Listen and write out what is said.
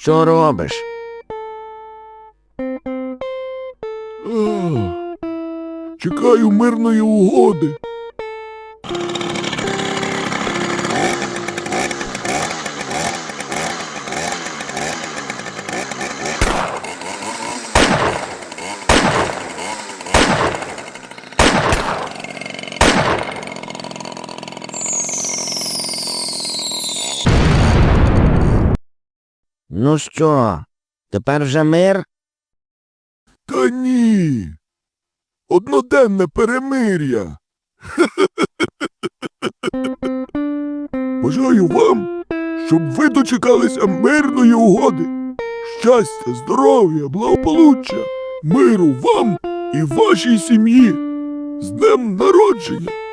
Що робиш? Чекаю мирної угоди. Ну що, тепер вже мир? Та ні. Одноденне перемир'я. Бажаю вам, щоб ви дочекалися мирної угоди. Щастя, здоров'я, благополуччя, миру вам і вашій сім'ї. З днем народження!